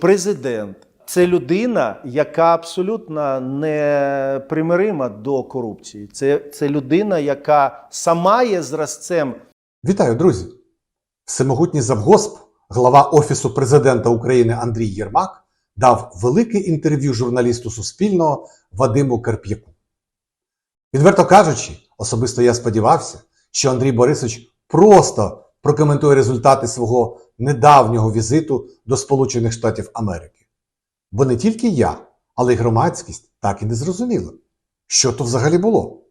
президент це людина, яка абсолютно не примирима до корупції. Це, це людина, яка сама є зразцем Вітаю, друзі! Всемогутній завгосп, глава Офісу президента України Андрій Єрмак дав велике інтерв'ю журналісту Суспільного Вадиму Карп'яку. Відверто кажучи, особисто я сподівався, що Андрій Борисович просто прокоментує результати свого недавнього візиту до Сполучених Штатів Америки. Бо не тільки я, але й громадськість так і не зрозуміла, що то взагалі було.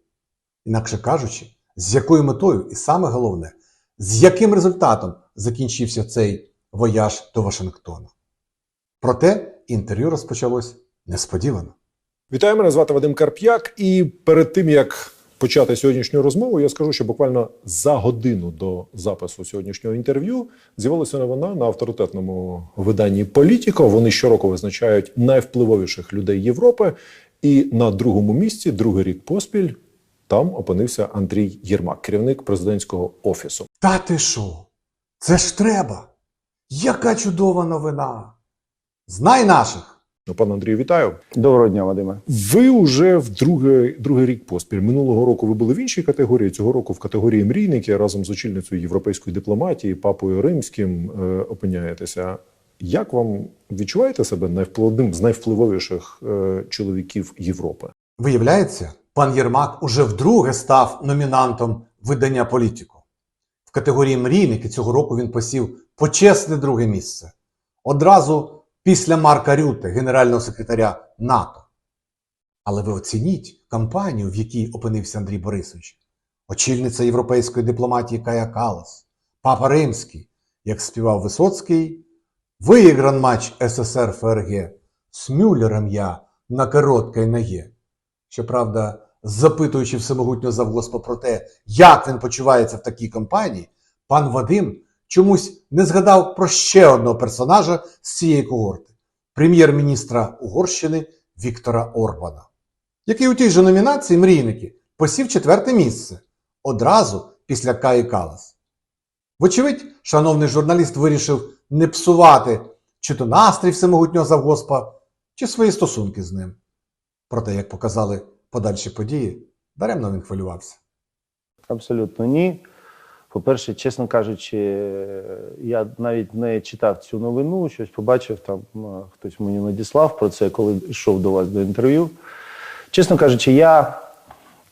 Інакше кажучи, з якою метою, і саме головне, з яким результатом закінчився цей вояж до Вашингтона. Проте інтерв'ю розпочалось несподівано. Вітаю, мене звати Вадим Карп'як. І перед тим як почати сьогоднішню розмову, я скажу, що буквально за годину до запису сьогоднішнього інтерв'ю з'явилася новина на авторитетному виданні Політіко. Вони щороку визначають найвпливовіших людей Європи. І на другому місці, другий рік поспіль, там опинився Андрій Єрмак, керівник президентського офісу. Та ти що? Це ж треба! Яка чудова новина! Знай наших! Ну, пане Андрію, вітаю. Доброго дня, Вадиме. Ви вже в другий, другий рік поспіль. Минулого року ви були в іншій категорії. Цього року в категорії мрійники разом з очільницею європейської дипломатії, папою римським е, опиняєтеся. Як вам відчуваєте себе найвпливовим з найвпливовіших е, чоловіків Європи? Виявляється, пан Єрмак уже вдруге став номінантом видання Політіко. В категорії мрійники цього року він посів почесне друге місце. Одразу після Марка Рюте, генерального секретаря НАТО. Але ви оцініть кампанію, в якій опинився Андрій Борисович. Очільниця європейської дипломатії Кая Калас, Папа Римський, як співав Висоцький, виігран матч СССР ФРГ, з Мюллером я на короткій ногі. Щоправда, запитуючи всемогутнього завгоспа про те, як він почувається в такій компанії, пан Вадим чомусь не згадав про ще одного персонажа з цієї когорти прем'єр-міністра Угорщини Віктора Орбана, який у тій же номінації мрійники посів четверте місце одразу після Каї Калас. Вочевидь, шановний журналіст вирішив не псувати чи то настрій всемогутнього завгоспа, чи свої стосунки з ним. Проте, як показали подальші події, даремно він хвилювався. Абсолютно ні. По-перше, чесно кажучи, я навіть не читав цю новину, щось побачив, там е, хтось мені надіслав про це, коли йшов до вас до інтерв'ю. Чесно кажучи, я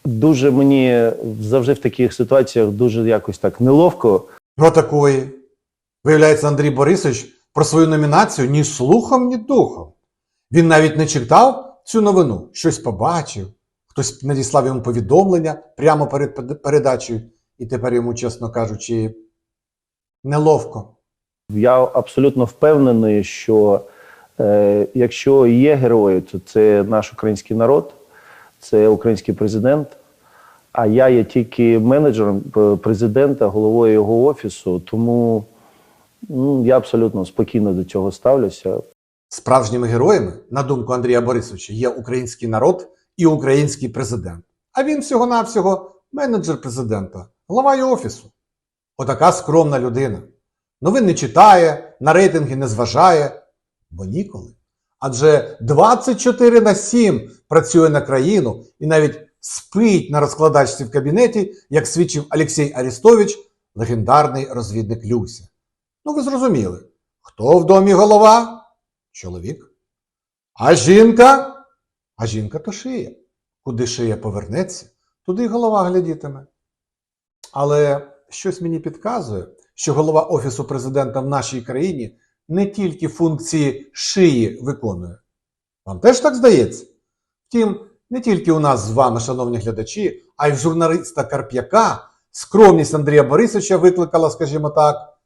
дуже мені завжди в таких ситуаціях дуже якось так неловко. Ну такої. Виявляється, Андрій Борисович про свою номінацію ні слухом, ні духом. Він навіть не читав цю новину, щось побачив, хтось надіслав йому повідомлення прямо перед передачею, і тепер йому, чесно кажучи, неловко. Я абсолютно впевнений, що е, якщо є герої, то це наш український народ, це український президент. А я є тільки менеджером е, президента, головою його офісу. Тому ну, я абсолютно спокійно до цього ставлюся. Справжніми героями, на думку Андрія Борисовича, є український народ і український президент. А він всього-навсього менеджер президента, глава його офісу. Отака скромна людина. Новин не читає, на рейтинги не зважає, бо ніколи. Адже 24 на 7 працює на країну і навіть спить на розкладачці в кабінеті, як свідчив Олексій Арістович, легендарний розвідник Люся. Ну, ви зрозуміли, хто в домі голова? Чоловік. А жінка? А жінка то шия. Куди шия повернеться, туди й голова глядітиме. Але щось мені підказує, що голова Офісу президента в нашій країні не тільки функції шиї виконує. Вам теж так здається? Втім, не тільки у нас з вами, шановні глядачі, а й в журналіста Карп'яка скромність Андрія Борисовича викликала, скажімо так,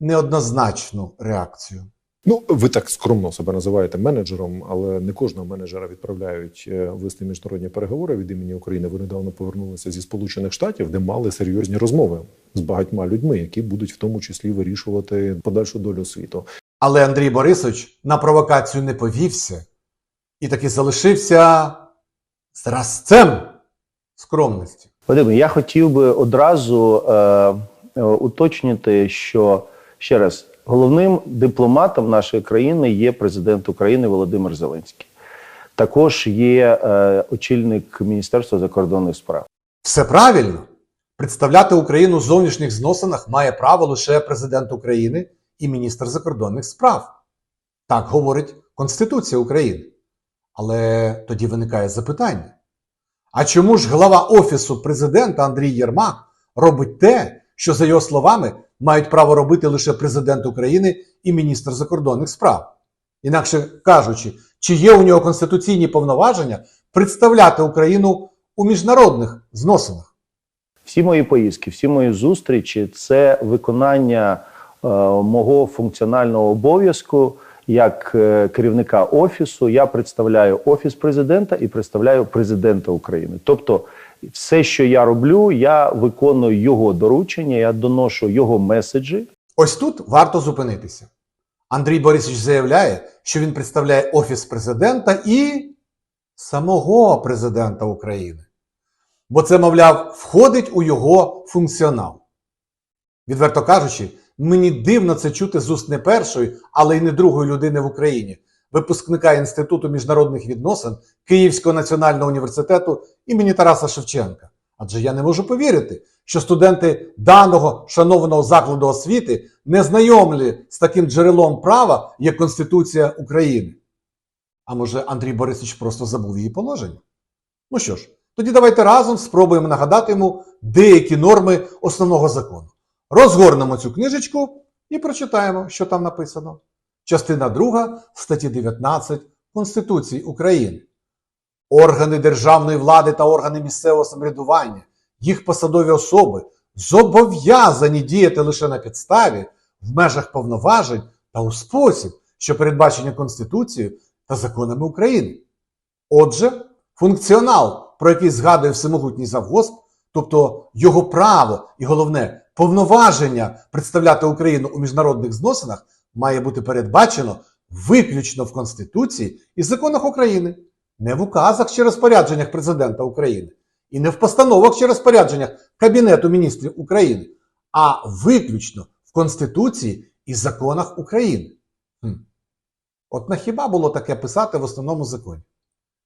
неоднозначну реакцію. Ну, ви так скромно себе називаєте менеджером, але не кожного менеджера відправляють е, вести міжнародні переговори від імені України. Ви недавно повернулися зі Сполучених Штатів, де мали серйозні розмови з багатьма людьми, які будуть в тому числі вирішувати подальшу долю світу. Але Андрій Борисович на провокацію не повівся і таки залишився зразцем скромності. Вадиме, я хотів би одразу е, е, уточнити, що ще раз Головним дипломатом нашої країни є президент України Володимир Зеленський. Також є е, очільник Міністерства закордонних справ. Все правильно. Представляти Україну в зовнішніх зносинах має право лише президент України і міністр закордонних справ. Так говорить Конституція України. Але тоді виникає запитання: а чому ж глава Офісу президента Андрій Єрмак робить те, що, за його словами, мають право робити лише президент України і міністр закордонних справ? Інакше кажучи, чи є у нього конституційні повноваження представляти Україну у міжнародних зносинах? Всі мої поїздки, всі мої зустрічі це виконання е, мого функціонального обов'язку як е, керівника офісу. Я представляю офіс президента і представляю президента України. Тобто, все, що я роблю, я виконую його доручення, я доношу його меседжі. Ось тут варто зупинитися. Андрій Борисович заявляє, що він представляє Офіс президента і самого президента України. Бо це, мовляв, входить у його функціонал. Відверто кажучи, мені дивно це чути з уст не першої, але й не другої людини в Україні, випускника Інституту міжнародних відносин Київського національного університету імені Тараса Шевченка. Адже я не можу повірити, що студенти даного шанованого закладу освіти не знайомлі з таким джерелом права, як Конституція України. А може, Андрій Борисович просто забув її положення? Ну що ж, тоді давайте разом спробуємо нагадати йому деякі норми основного закону. Розгорнемо цю книжечку і прочитаємо, що там написано. Частина 2 статті 19 Конституції України. Органи державної влади та органи місцевого самоврядування, їх посадові особи зобов'язані діяти лише на підставі, в межах повноважень та у спосіб, що передбачені Конституцією та законами України. Отже, функціонал, про який згадує всемогутній завгосп, тобто його право і головне повноваження представляти Україну у міжнародних зносинах, має бути передбачено виключно в Конституції і законах України, не в указах чи розпорядженнях президента України, і не в постановах чи розпорядженнях Кабінету міністрів України, а виключно в Конституції і законах України. От на хіба було таке писати в основному законі?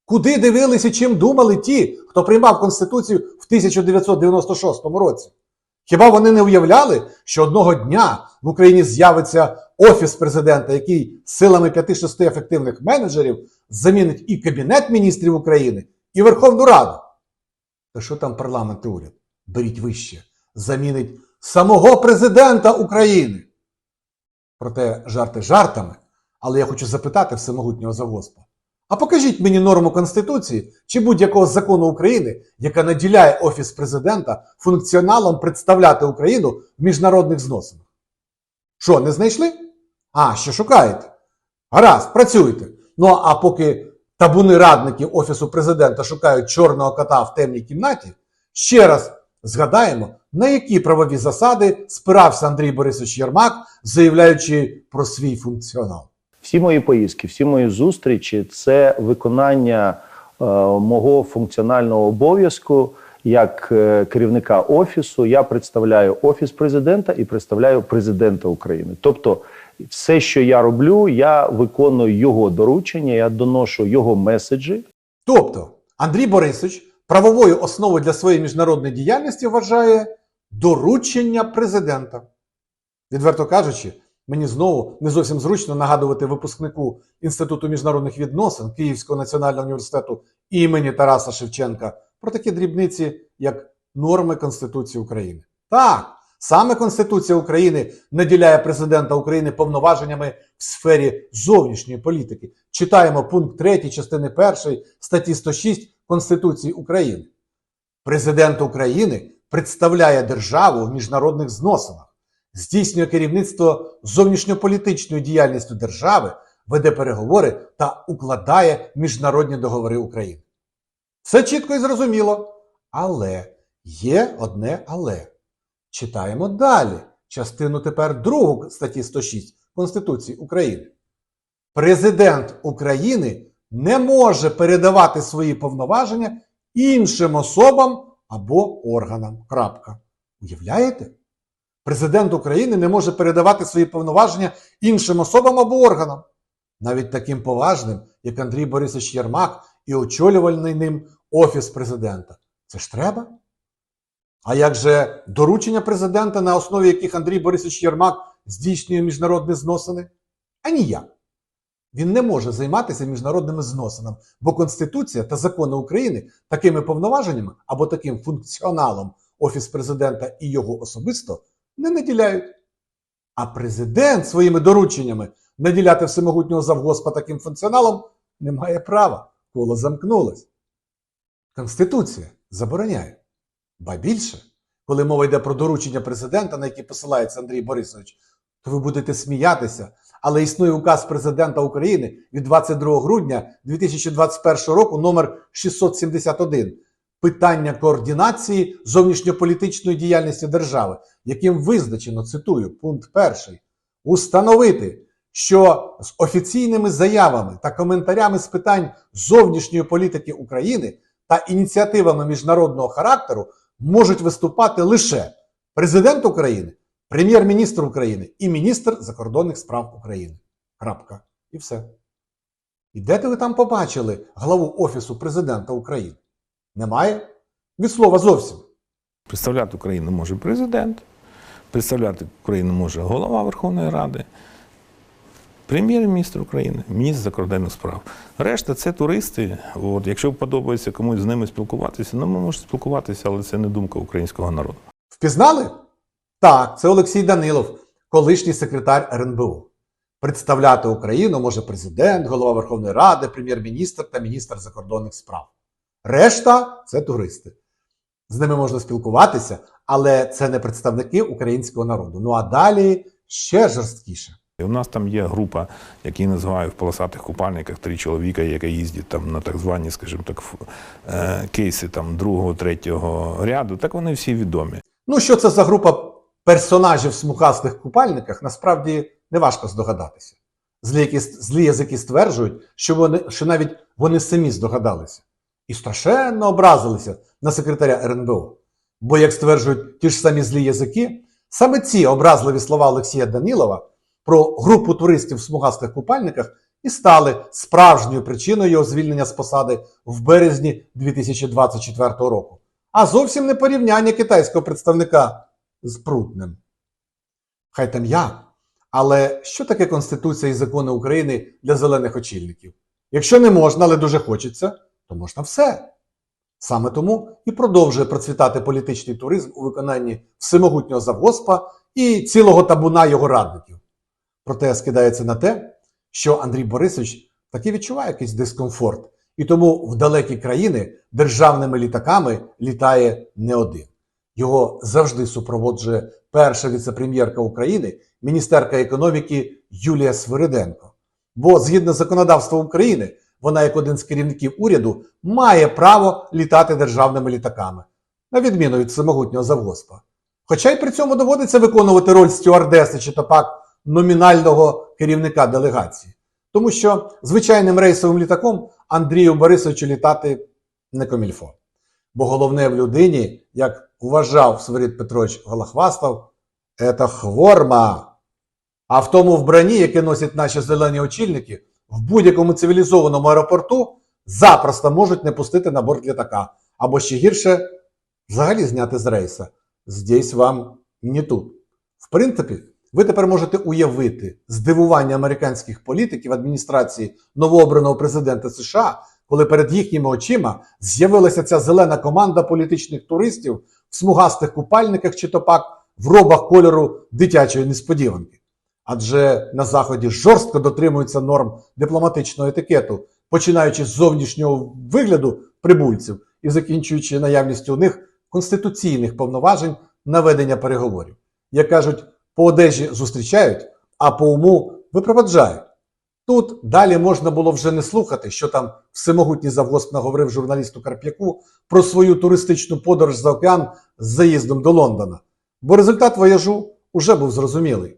Куди дивилися, чим думали ті, хто приймав Конституцію в 1996 році? Хіба вони не уявляли, що одного дня в Україні з'явиться офіс президента, який силами 5-6 ефективних менеджерів замінить і Кабінет міністрів України, і Верховну Раду? Та що там парламент і уряд? Беріть вище, замінить самого президента України. Проте жарти жартами, але я хочу запитати всемогутнього завгоспа. А покажіть мені норму Конституції чи будь-якого закону України, яка наділяє Офіс президента функціоналом представляти Україну в міжнародних зносинах. Що, не знайшли? А, що шукаєте? Гаразд, працюйте. Ну а поки табуни радників Офісу президента шукають чорного кота в темній кімнаті, ще раз згадаємо, на які правові засади спирався Андрій Борисович Єрмак, заявляючи про свій функціонал. Всі мої поїздки, всі мої зустрічі це виконання е, мого функціонального обов'язку як е, керівника офісу. Я представляю офіс президента і представляю президента України. Тобто, все, що я роблю, я виконую його доручення, я доношу його меседжі. Тобто Андрій Борисович правовою основою для своєї міжнародної діяльності вважає доручення президента. Відверто кажучи, мені знову не зовсім зручно нагадувати випускнику Інституту міжнародних відносин Київського національного університету імені Тараса Шевченка про такі дрібниці, як норми Конституції України. Так, саме Конституція України наділяє президента України повноваженнями в сфері зовнішньої політики. Читаємо пункт 3 частини 1 статті 106 Конституції України. Президент України представляє державу в міжнародних зносинах, здійснює керівництво зовнішньополітичною діяльністю держави, веде переговори та укладає міжнародні договори України. Все чітко і зрозуміло. Але є одне але. Читаємо далі частину тепер другу статті 106 Конституції України. Президент України не може передавати свої повноваження іншим особам або органам. Крапка. Уявляєте? Президент України не може передавати свої повноваження іншим особам або органам, навіть таким поважним, як Андрій Борисович Єрмак і очолювальний ним Офіс президента. Це ж треба? А як же доручення президента, на основі яких Андрій Борисович Єрмак здійснює міжнародні зносини? А ніяк. Він не може займатися міжнародними зносинами, бо Конституція та закони України такими повноваженнями або таким функціоналом Офіс президента і його особисто не наділяють. А президент своїми дорученнями наділяти всемогутнього завгоспа таким функціоналом не має права. Коло замкнулось. Конституція забороняє. Ба більше, коли мова йде про доручення президента, на які посилається Андрій Борисович, то ви будете сміятися. Але існує указ президента України від 22 грудня 2021 року номер 671 питання координації зовнішньополітичної діяльності держави, яким визначено, цитую, пункт перший, установити, що з офіційними заявами та коментарями з питань зовнішньої політики України та ініціативами міжнародного характеру можуть виступати лише президент України, прем'єр-міністр України і міністр закордонних справ України. Крапка. І все. І де ви там побачили главу Офісу президента України? Немає? Від слова зовсім. Представляти Україну може президент, представляти Україну може голова Верховної Ради, прем'єр-міністр України, міністр закордонних справ. Решта це туристи. От, якщо подобається комусь з ними спілкуватися, ну ми можемо спілкуватися, але це не думка українського народу. Впізнали? Так, це Олексій Данилов, колишній секретар РНБО. Представляти Україну може президент, голова Верховної Ради, прем'єр-міністр та міністр закордонних справ. Решта це туристи. З ними можна спілкуватися, але це не представники українського народу. Ну а далі ще жорсткіше. У нас там є група, які називаю в полосатих купальниках три чоловіка, які їздять там на так звані, скажімо так, е, кейси там другого, третього ряду. Так вони всі відомі. Ну, що це за група персонажів в смугастих купальниках, насправді неважко здогадатися. Злі, які, злі язики стверджують, що, вони, що навіть вони самі здогадалися. І страшенно образилися на секретаря РНБО. Бо, як стверджують ті ж самі злі язики, саме ці образливі слова Олексія Данілова про групу туристів в смугастих купальниках і стали справжньою причиною його звільнення з посади в березні 2024 року. А зовсім не порівняння китайського представника з прутним. Хай там як. Але що таке Конституція і закони України для зелених очільників? Якщо не можна, але дуже хочеться, то можна все. Саме тому і продовжує процвітати політичний туризм у виконанні всемогутнього завгоспа і цілого табуна його радників. Проте скидається на те, що Андрій Борисович таки відчуває якийсь дискомфорт, і тому в далекі країни державними літаками літає не один. Його завжди супроводжує перша віцепрем'єрка України, міністерка економіки Юлія Свириденко. Бо згідно законодавства України, вона, як один з керівників уряду, має право літати державними літаками, на відміну від самогутнього завгоспа. Хоча й при цьому доводиться виконувати роль стюардеси чи то пак номінального керівника делегації. Тому що звичайним рейсовим літаком Андрію Борисовичу літати не комільфо. Бо головне в людині, як вважав Свирид Петрович Голохвастов, це хворма. А в тому вбранні, яке носять наші зелені очільники, в будь-якому цивілізованому аеропорту запросто можуть не пустити на борт літака. Або ще гірше, взагалі зняти з рейса. Здесь вам не тут. В принципі, ви тепер можете уявити здивування американських політиків адміністрації новообраного президента США, коли перед їхніми очима з'явилася ця зелена команда політичних туристів в смугастих купальниках чи то пак в робах кольору дитячої несподіванки. Адже на Заході жорстко дотримуються норм дипломатичного етикету, починаючи з зовнішнього вигляду прибульців і закінчуючи наявністю у них конституційних повноважень на ведення переговорів. Як кажуть, по одежі зустрічають, а по уму випроваджають. Тут далі можна було вже не слухати, що там всемогутній завгосп наговорив журналісту Карп'яку про свою туристичну подорож за океан з заїздом до Лондона, бо результат вояжу уже був зрозумілий.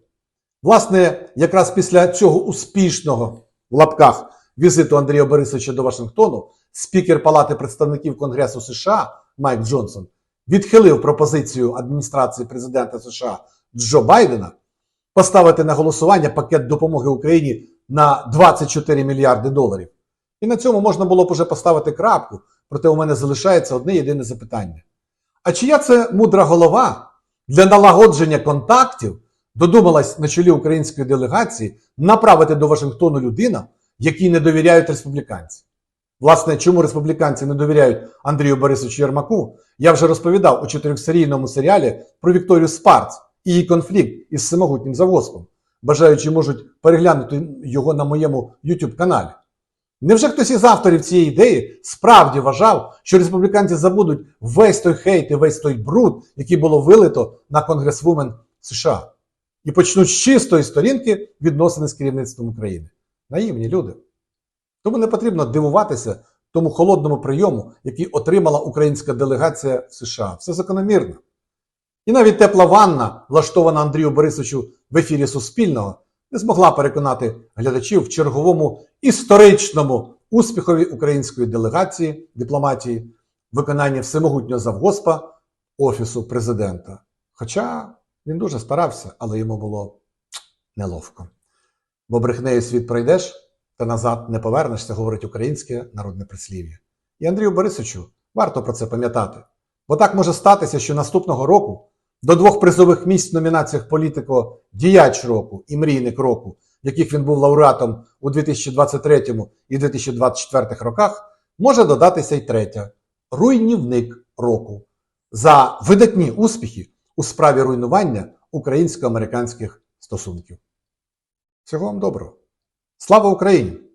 Власне, якраз після цього успішного в лапках візиту Андрія Борисовича до Вашингтону спікер Палати представників Конгресу США Майк Джонсон відхилив пропозицію адміністрації президента США Джо Байдена поставити на голосування пакет допомоги Україні на 24 мільярди доларів. І на цьому можна було б уже поставити крапку, проте у мене залишається одне єдине запитання. А чия це мудра голова для налагодження контактів додумалась на чолі української делегації направити до Вашингтону людина, якій не довіряють республіканці? Власне, чому республіканці не довіряють Андрію Борисовичу Єрмаку, я вже розповідав у чотирьохсерійному серіалі про Вікторію Спарц і її конфлікт із всемогутнім завгоспом. Бажаючи можуть переглянути його на моєму YouTube каналі. Невже хтось із авторів цієї ідеї справді вважав, що республіканці забудуть весь той хейт і весь той бруд, який було вилито на конгресвумен США, і почнуть з чистої сторінки відносини з керівництвом України? Наївні люди. Тому не потрібно дивуватися тому холодному прийому, який отримала українська делегація в США. Все закономірно. І навіть тепла ванна, влаштована Андрію Борисовичу в ефірі Суспільного, не змогла переконати глядачів в черговому історичному успіхові української делегації дипломатії в виконанні всемогутнього завгоспа Офісу президента. Хоча він дуже старався, але йому було неловко. Бо брехнею світ пройдеш, та назад не повернешся, говорить українське народне прислів'я. І Андрію Борисовичу варто про це пам'ятати. Бо так може статися, що наступного року до двох призових місць в номінаціях політико Діяч року і Мрійник року, яких він був лауреатом у 2023 і 2024 роках, може додатися й третя руйнівник року за видатні успіхи у справі руйнування українсько-американських стосунків. Всього вам доброго! Слава Україні!